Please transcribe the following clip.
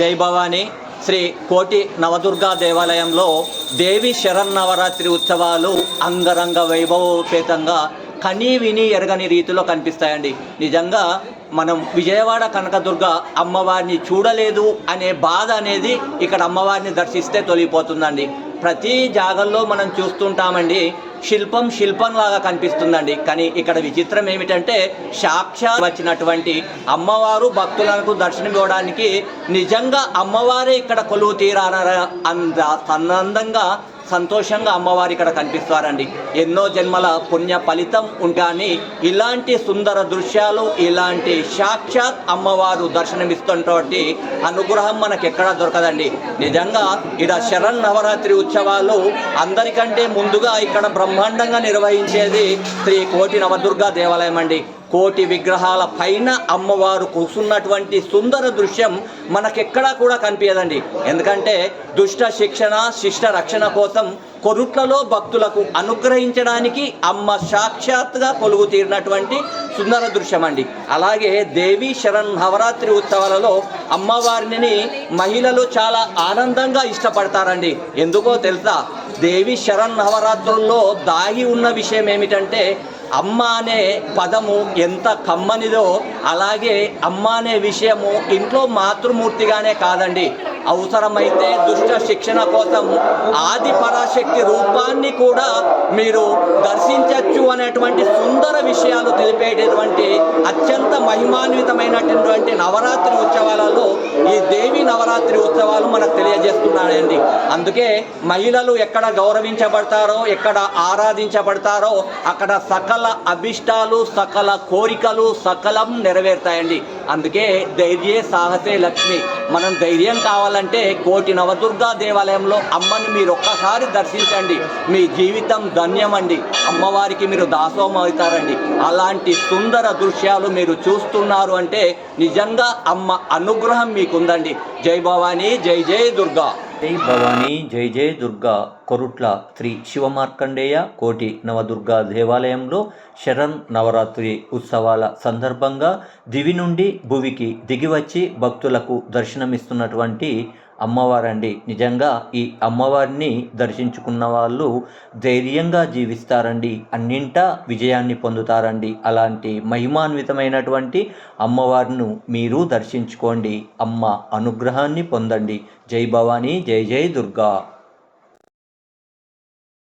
జై భవానీ. శ్రీ కోటి నవదుర్గా దేవాలయంలో దేవి శరన్నవరాత్రి ఉత్సవాలు అంగరంగ వైభవోపేతంగా కనీ విని ఎరగని రీతిలో కనిపిస్తాయండి. నిజంగా మనం విజయవాడ కనకదుర్గ అమ్మవారిని చూడలేదు అనే బాధ అనేది ఇక్కడ అమ్మవారిని దర్శిస్తే తొలిగిపోతుందండి. ప్రతి జాగల్లో మనం చూస్తుంటామండి శిల్పం శిల్పంలాగా కనిపిస్తుందండి. కానీ ఇక్కడ విచిత్రం ఏమిటంటే సాక్షాత్ వచ్చినటువంటి అమ్మవారు భక్తులకు దర్శనం ఇవ్వడానికి నిజంగా అమ్మవారే ఇక్కడ కొలువు తీరాన అంద సన్నందంగా సంతోషంగా అమ్మవారు ఇక్కడ కనిపిస్తారండి. ఎన్నో జన్మల పుణ్య ఫలితం ఉంటాని ఇలాంటి సుందర దృశ్యాలు ఇలాంటి సాక్షాత్ అమ్మవారు దర్శనమిస్తున్నటువంటి అనుగ్రహం మనకి ఎక్కడా దొరకదండి. నిజంగా ఇక్కడ శరణ్ నవరాత్రి ఉత్సవాలు అందరికంటే ముందుగా ఇక్కడ బ్రహ్మాండంగా నిర్వహించేది శ్రీ కోటి నవదుర్గా దేవాలయం అండి. కోటి విగ్రహాల పైన అమ్మవారు కూర్చున్నటువంటి సుందర దృశ్యం మనకెక్కడా కూడా కనిపించదండి. ఎందుకంటే దుష్ట శిక్షణ శిష్ట రక్షణ కోసం కొరుట్లలో భక్తులకు అనుగ్రహించడానికి అమ్మ సాక్షాత్గా కొలుగు తీరినటువంటి సుందర దృశ్యం అండి అలాగే దేవి శరణ్ నవరాత్రి ఉత్సవాలలో అమ్మవారిని మహిళలు చాలా ఆనందంగా ఇష్టపడతారండి. ఎందుకో తెలుసా? దేవి శరణ్ నవరాత్రుల్లో దాగి ఉన్న విషయం ఏమిటంటే అమ్మ అనే పదము ఎంత కమ్మనిదో అలాగే అమ్మ అనే విషయము ఇంట్లో మాతృమూర్తిగానే కాదండి. అవసరమైతే దుష్ట శిక్షణ కోసం ఆది పరాశక్తి రూపాన్ని కూడా మీరు దర్శించవచ్చు అనేటువంటి సుందర విషయాలు తెలిపేటటువంటి అత్యంత మహిమాన్వితమైనటువంటి నవరాత్రి ఉత్సవాలలో ఈ దేవి నవరాత్రి ఉత్సవాలు మనకు తెలియజేస్తున్నాయండి. అందుకే మహిళలు ఎక్కడ గౌరవించబడతారో ఎక్కడ ఆరాధించబడతారో అక్కడ సకల అభిష్టాలు సకల కోరికలు సకలం నెరవేరుతాయండి. అందుకే ధైర్యే సాహసే లక్ష్మి. మనం ధైర్యం కావాలంటే కోటి నవదుర్గా దేవాలయంలో అమ్మని మీరు ఒక్కసారి దర్శించండి. మీ జీవితం ధన్యమండి. అమ్మవారికి మీరు దాసోహం అవుతారండి. అలాంటి సుందర దృశ్యాలు మీరు చూస్తున్నారు అంటే నిజంగా అమ్మ అనుగ్రహం మీకుందండి. జై భవానీ జై జై దుర్గా. జై భవానీ జై జై దుర్గా. కొరుట్ల శ్రీ శివమార్కండేయ కోటి నవదుర్గా దేవాలయంలో శరణ్ నవరాత్రి ఉత్సవాల సందర్భంగా దివి నుండి భువికి దిగివచ్చి భక్తులకు దర్శనమిస్తున్నటువంటి అమ్మవారండి. నిజంగా ఈ అమ్మవారిని దర్శించుకున్న వాళ్ళు ధైర్యంగా జీవిస్తారండి. అన్నింటా విజయాన్ని పొందుతారండి. అలాంటి మహిమాన్వితమైనటువంటి అమ్మవారిను మీరు దర్శించుకోండి. అమ్మ అనుగ్రహాన్ని పొందండి. జై భవానీ జై జై దుర్గా.